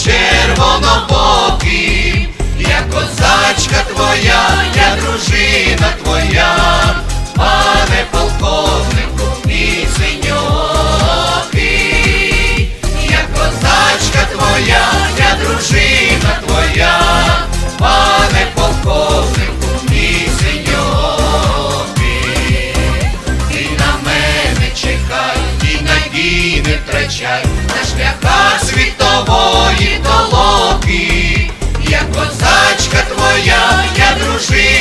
червонобоким, я козачка твоя, я дружина твоя, пане полковнику і синьокий, я козачка твоя, я дружина твоя, пане полковнику синьокий, ти на мене чекай, і надій не втрачай, на шляхах світової толоки, я козачка твоя, я дружина